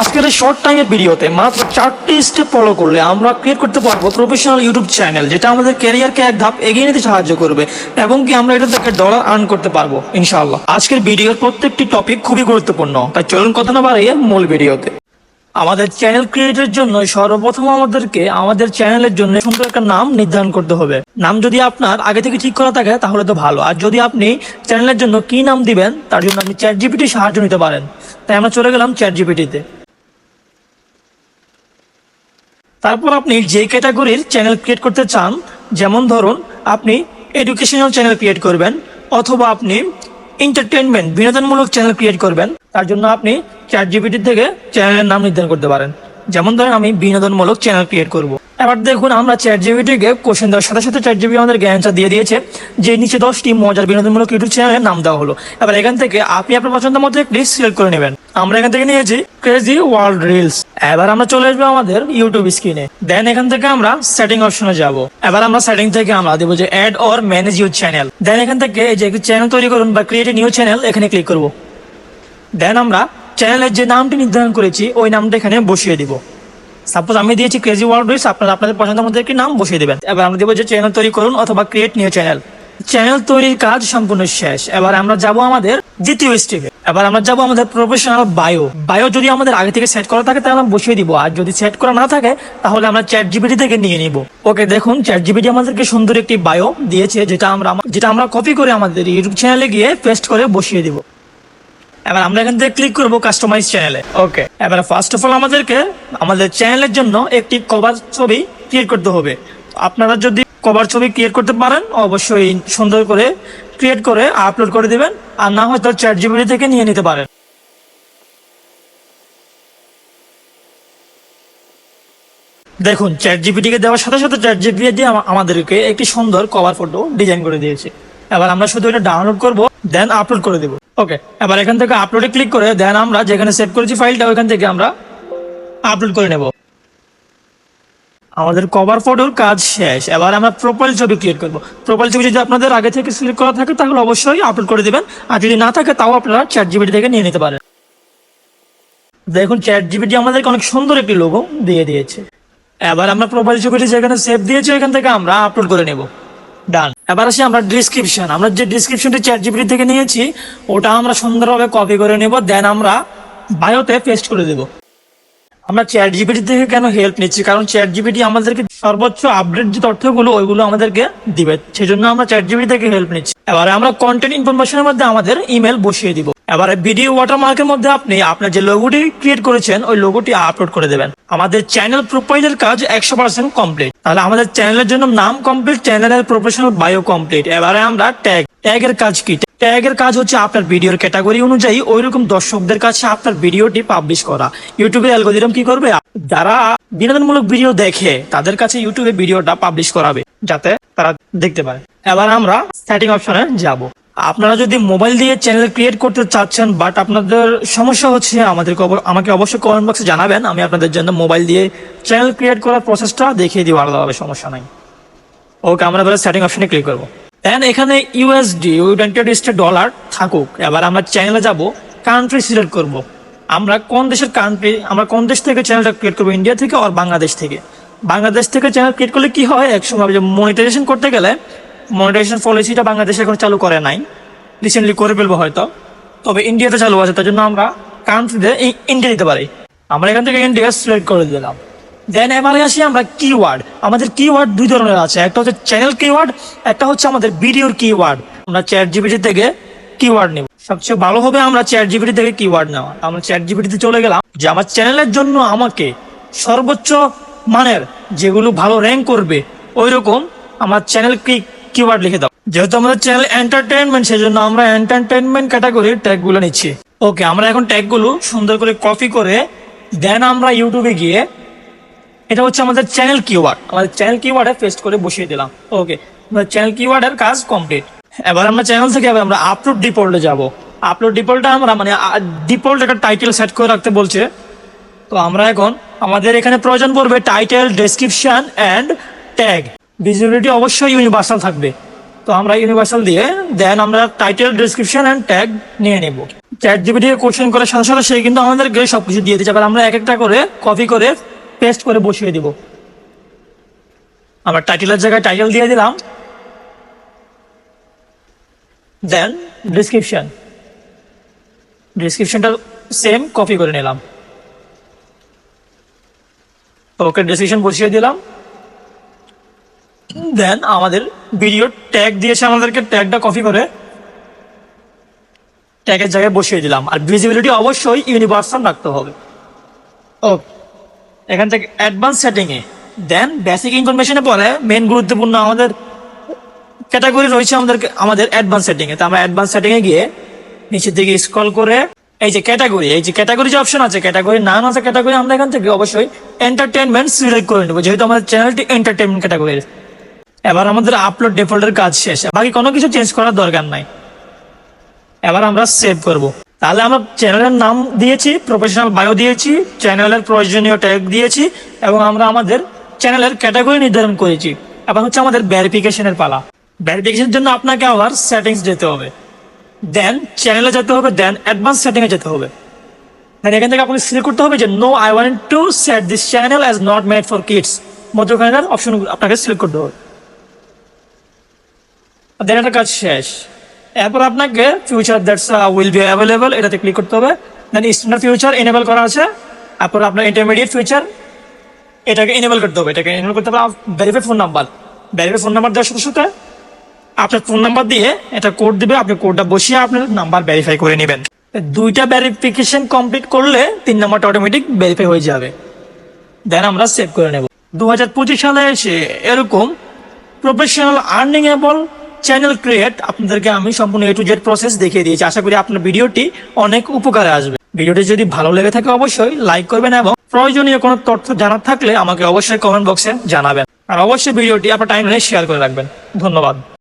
আজকের শর্ট টাইমের ভিডিওতে মাত্র চারটি স্টেপ ফলো করলে আমরা ক্রিয়েট করতে পারব প্রফেশনাল ইউটিউব চ্যানেল যেটা আমাদের ক্যারিয়ারকে এক ধাপ এগিয়ে নিতে সাহায্য করবে এবং কি আমরা এটা থেকে ডলার আর্ন করতে পারব, ইনশাআল্লাহ। আজকের ভিডিওর প্রত্যেকটি টপিক খুবই গুরুত্বপূর্ণ, তাই চলুন কথা না বাড়িয়ে মূল ভিডিওতে আমাদের চ্যানেল ক্রিয়েটের জন্য সর্বপ্রথম আমাদেরকে আমাদের চ্যানেলের জন্য সুন্দর একটা নাম নির্ধারণ করতে হবে। নাম যদি আপনার আগে থেকে ঠিক করা থাকে, তাহলে তো ভালো। আর যদি আপনি চ্যানেলের জন্য কি নাম দিবেন, তার জন্য আপনি চ্যাট জিপিটি সাহায্য নিতে পারেন। তাই আমরা চলে গেলাম চ্যাট জিপিটিতে তারপর আপনি যে ক্যাটাগরির চ্যানেল ক্রিয়েট করতে চান, যেমন ধরুন, আপনি এডুকেশনাল চ্যানেল ক্রিয়েট করবেন, অথবা আপনি এন্টারটেনমেন্ট বিনোদনমূলক চ্যানেল ক্রিয়েট করবেন, তার জন্য আপনি চ্যাট জিপিটি থেকে চ্যানেলের নাম নির্ধারণ করতে পারেন। যেমন ধরেন, আমি বিনোদনমূলক চ্যানেল ক্রিয়েট করব। এবার দেখুন আমরা চ্যাট জিপিটিকে কোশ্চেন দেওয়ার সাথে সাথে চ্যাট জিপি আমাদেরকে অ্যান্সার দিয়ে দিয়েছে, যে নিচে দশটি মজার বিনোদনমূলক ইউটিউব চ্যানেলের নাম দেওয়া হলো। এবার এখান থেকে আপনি আপনার পছন্দ মতো একটি সিলেক্ট করে নেবেন। আমরা এখান থেকে নিয়েছি ক্রেজি ওয়ার্ল্ড রিলস এবার আমরা চলে আসব আমাদের ইউটিউব স্ক্রিনে দেন এখান থেকে আমরা সেটিং অপশনে যাব। এবার আমরা সেটিং থেকে আমরা দেবো যে add or manage your channel then এখান থেকে যে চ্যানেল তৈরি করুন বা ক্রিয়েট নিউ চ্যানেল এখানে ক্লিক করব। দেন আমরা চ্যানেলের যে নামটি নির্ধারণ করেছি, ওই নামটা এখানে বসিয়ে দিব। সাপোজ আমি দিয়েছি ক্রেজি ওয়ার্ল্ড রিলস আপনারা আপনাদের পছন্দের মধ্যে একটি নাম বসিয়ে দেবেন। এবার আমরা দেবো যে চ্যানেল তৈরি করুন অথবা ক্রিয়েট নিউ চ্যানেল চ্যানেল তৈরির কাজ সম্পূর্ণ শেষ। এবার আমরা যাব আমাদের দ্বিতীয় স্টেপে এবার আমরা যাব আমাদের প্রফেশনাল বায়ো বায়ো যদি আমাদের আগে থেকে সেট করা থাকে, তাহলে আমরা বসিয়ে দিব। আর যদি সেট করা না থাকে, তাহলে আমরা চ্যাট জিবিটি থেকে নিয়ে নিব। ওকে দেখুন চ্যাট জিবিটি আমাদেরকে সুন্দর একটি বায়ো দিয়েছে, যেটা আমরা যেটা আমরা কপি করে আমাদের ইউটিউব চ্যানেলে গিয়ে পেস্ট করে বসিয়ে দিব। এবার আমরা এখান থেকে ক্লিক করব কাস্টমাইজ চ্যানেলে ওকে এবার ফার্স্ট অফ অল আমাদেরকে আমাদের চ্যানেলের জন্য একটি কভার ছবি ক্রিয়েট করতে হবে। আপনারা যদি কভার ছবি ক্রিয়েট করতে পারেন অবশ্যই সুন্দর করে ক্রিয়েট করে আপলোড করে দিবেন। আর না হয়তো চ্যাট জিবিটি থেকে নিয়ে নিতে পারেন। দেখুন চ্যাট জিপিটিকে দেওয়ার সাথে সাথে চ্যাট জিপিটি আমাদেরকে একটি সুন্দর কভার ফটো ডিজাইন করে দিয়েছে। এবার আমরা শুধু এটা ডাউনলোড করব দেন আপলোড করে দেব। ওকে এবার এখান থেকে আপলোডে ক্লিক করে দেন আমরা যেখানে সেভ করেছি ফাইলটা ওইখান থেকে আমরা আপলোড করে নেব। আমাদের কভার ফটোর কাজ শেষ। এবার আমরা প্রোফাইল ছবি ক্রিয়েট করব। প্রোফাইল ছবি যদি আপনাদের আগে থেকে সিলেক্ট করা থাকে, তাহলে অবশ্যই আপলোড করে দিবেন। আর যদি না থাকে, তাও আপনারা চ্যাট জিপিটি থেকে নিয়ে নিতে পারেন। দেখুন চ্যাট জিপিটি আমাদেরকে অনেক সুন্দর একটি লোগো দিয়ে দিয়েছে। এবার আমরা প্রোফাইল ছবিটি যেখানে সেভ দিয়েছি এখান থেকে আমরা আপলোড করে নেব। ডান এবার আসি আমরা ডিসক্রিপশন আমরা যে ডিসক্রিপশনটি চ্যাট জিপিটি থেকে নিয়েছি, ওটা আমরা সুন্দরভাবে কপি করে নেব দেন আমরা বায়োতে পেস্ট করে দেব। আমরা চ্যাট জিপিটি থেকে কেন হেল্প নিচ্ছি? কারণ চ্যাট জিপিটি আমাদেরকে সর্বোচ্চ আপডেট যে তথ্যগুলো, ওইগুলো আমাদেরকে দিবে। সেই জন্য আমরা চ্যাট জিপিটি থেকে হেল্প নিচ্ছি। এবারে আমরা কন্টেন্ট ইনফরমেশনের মধ্যে আমাদের ইমেল বসিয়ে দিব। এবারে ভিডিও ওয়াটারমার্কের মধ্যে আপনি আপনার যে লোগোটি ক্রিয়েট করেছেন, ওই লোগোটি আপলোড করে দেবেন। আমাদের চ্যানেল প্রোফাইলের কাজ একশো পার্সেন্ট কমপ্লিট তাহলে আমাদের চ্যানেলের জন্য নাম কমপ্লিট চ্যানেলের প্রফেশনাল বায়ো কমপ্লিট এবারে আমরা ট্যাগ ট্যাগের কাজ কি? ট্যাগের কাজ হচ্ছে আপনার ভিডিওর ক্যাটাগরি অনুযায়ী ওইরকম দর্শকদের কাছে আপনার ভিডিওটি পাবলিশ করা। ইউটিউবের অ্যালগোরিদম কি করবে? যারা বিনোদনমূলক ভিডিও দেখে, তাদের কাছে ইউটিউবে ভিডিওটা পাবলিশ করাবে, যাতে তারা দেখতে পারে। এবার আমরা সেটিং অপশনে যাব। আপনারা যদি মোবাইল দিয়ে চ্যানেল ক্রিয়েট করতে চাচ্ছেন বাট আপনাদের সমস্যা হচ্ছে, আমাদেরকে আমাকে অবশ্যই কমেন্ট বক্সে জানাবেন। আমি আপনাদের জন্য মোবাইল দিয়ে চ্যানেল ক্রিয়েট করার প্রসেসটা দেখিয়ে দিব আলাদাভাবে সমস্যা নাই। ওকে আমরা এবার সেটিং অপশনে ক্লিক করব। দেন এখানে ইউএসডি ইউনাইটেড স্টেট ডলার থাকুক। এবার আমরা চ্যানেলে যাব কান্ট্রি সিলেক্ট করব। আমরা কোন দেশের কান্ট্রি আমরা কোন দেশ থেকে চ্যানেলটা ক্রিয়েট করব ইন্ডিয়া থেকে আর বাংলাদেশ থেকে? বাংলাদেশ থেকে চ্যানেল ক্রিয়েট করলে কি হয়? একসময় মনিটাইজেশন করতে গেলে মনিটাইজেশন পলিসিটা বাংলাদেশে এখন চালু করে নাই। রিসেন্টলি করে ফেলব হয়তো। তবে ইন্ডিয়াতে চালু আছে, তার জন্য আমরা কান্ট্রিতে ইন্ডিয়া দিতে পারি। আমরা এখান থেকে ইন্ডিয়া সিলেক্ট করে দিলাম। দেন এবারে আসি আমরা কিওয়ার্ড আমাদের কিওয়ার্ড দুই ধরনের আছে। একটা হচ্ছে চ্যানেল কিওয়ার্ড একটা হচ্ছে আমাদের ভিডিওর কিওয়ার্ড আমরা চ্যাট জিবিটি থেকে কিওয়ার্ড নেব। সবচেয়ে ভালো হবে আমরা চ্যাট জিবিটি থেকে কিওয়ার্ড নেওয়া। আমরা চ্যাট জিবিটিতে চলে গেলাম যে আমার চ্যানেলের জন্য আমাকে সর্বোচ্চ মানের যেগুলো ভালো র্যাঙ্ক করবে ওই রকম আমার চ্যানেল কিওয়ার্ড লিখে দাও। যেহেতু আমাদের চ্যানেল এন্টারটেনমেন্ট সেজন্য আমরা এন্টারটেনমেন্ট ট্যাগগুলো নিচ্ছি। ওকে আমরা এখন ট্যাগগুলো সুন্দর করে কপি করে দেন আমরা ইউটিউবে গিয়ে, এটা হচ্ছে আমাদের চ্যানেল কিওয়ার্ড আমাদের চ্যানেল কিওয়ার্ডে পেস্ট করে বসিয়ে দিলাম। ওকে চ্যানেল কিওয়ার্ডের কাজ কমপ্লিট এবার আমরা চ্যানেল থেকে এবার আমরা আপলোড ডিফল্টে যাব। আপলোড ডিফল্টে আমরা মানে ডিফল্ট একটা টাইটেল সেট করে রাখতে বলছে। তো আমরা এখন, আমাদের এখানে প্রয়োজন পড়বে title description and tag visibility অবশ্যই ইউনিভার্সাল থাকবে। তো আমরা ইউনিভার্সাল দিয়ে দেন আমরা টাইটেল ডেসক্রিপশন অ্যান্ড ট্যাগ নিয়ে নেব। চ্যাট জিপিটি কোশ্চেন করার সাথে সাথে সে কিন্তু আমাদেরকে সবকিছু দিয়ে দিচ্ছে আমরা এক একটা করে কপি করে পেস্ট করে বসিয়ে দিব। আমরা টাইটেলের জায়গায় টাইটেল দিয়ে দিলাম। দেন ডিসক্রিপশন ডিসক্রিপশনটা সেম কপি করে নিলাম। ওকে ডিসক্রিপশন বসিয়ে দিলাম। দেন আমাদের ভিডিও ট্যাগ দিয়েছে আমাদেরকে ট্যাগটা কপি করে ট্যাগের জায়গায় বসিয়ে দিলাম। আর ভিজিবিলিটি অবশ্যই ইউনিভার্সাল রাখতে হবে। ও এখান থেকে অ্যাডভান্স সেটিং এ। দেন বেসিক ইনফরমেশনে পরে মেন গুরুত্বপূর্ণ আমাদের ক্যাটাগরি রয়েছে আমাদের আমাদের অ্যাডভান্স সেটিং এ। তো আমরা অ্যাডভান্স সেটিং এ গিয়ে নিচের দিকে স্ক্রল করে এই যে ক্যাটাগরি এই যে ক্যাটাগরি যে অপশন আছে ক্যাটাগরি নাম আছে ক্যাটাগরি আমরা এখান থেকে অবশ্যই এন্টারটেনমেন্ট সিলেক্ট করে নেব। যেহেতু আমাদের চ্যানেলটি এন্টারটেনমেন্ট ক্যাটাগরির এবার আমাদের আপলোড ডিফল্টের কাজ শেষ। বাকি কোনো কিছু চেঞ্জ করার দরকার নাই। এবার আমরা সেভ করব। তাহলে আমরা চ্যানেলের নাম দিয়েছি প্রফেশনাল বায়ো দিয়েছি চ্যানেলের প্রয়োজনীয় ট্যাগ দিয়েছি, এবং আমরা আমাদের চ্যানেলের ক্যাটাগরি নির্ধারণ করেছি। এবং হচ্ছে আমাদের ভেরিফিকেশনের পালা। ভেরিফিকেশনের জন্য আপনাকে আবার সেটিংস যেতে হবে। দেন চ্যানেলে যেতে হবে দেন অ্যাডভান্স সেটিংয়ে যেতে হবে। দেন এখান থেকে আপনাকে সিলেক্ট করতে হবে যে no I want to set this channel as not made for kids মধ্যখানের option আপনাকে সিলেক্ট করতে হবে। দেন একটা কাজ শেষ। এরপর আপনাকে future that's will be available এটাতে ক্লিক করতে হবে। দেন স্ট্যান্ডার্ড ফিউচার এনেবল করা আছে। তারপর আপনার ইন্টারমিডিয়েট ফিউচার এটাকে এনেবল করতে হবে। এটাকে এনেবল করতে হবে verify phone number verify phone number দেওয়ার সাথে আপনার ফোন নাম্বার দিয়ে এটা কোড দিবে। আপনি কোডটা বসিয়ে আপনার নাম্বার ভেরিফাই করে নেবেন। দুইটা ভেরিফিকেশন কমপ্লিট করলে তিন নাম্বারটা অটোমেটিক ভেরিফাই হয়ে যাবে। দেন আমরা সেভ করে নেব। দু হাজার পঁচিশ সালে এসে এরকম professional earning able channel create আপনাদেরকে আমি সম্পূর্ণ এ টু জেড প্রসেস দেখিয়ে দিয়েছি। আশা করি আপনার ভিডিওটি অনেক উপকারে আসবে। ভিডিওটি যদি ভালো লেগে থাকে অবশ্যই লাইক করবেন এবং প্রয়োজনীয় কোনো তথ্য জানার থাকলে আমাকে অবশ্যই কমেন্ট বক্সে জানাবেন। আর অবশ্যই ভিডিওটি আপনার টাইমলাইনে শেয়ার করে রাখবেন। ধন্যবাদ।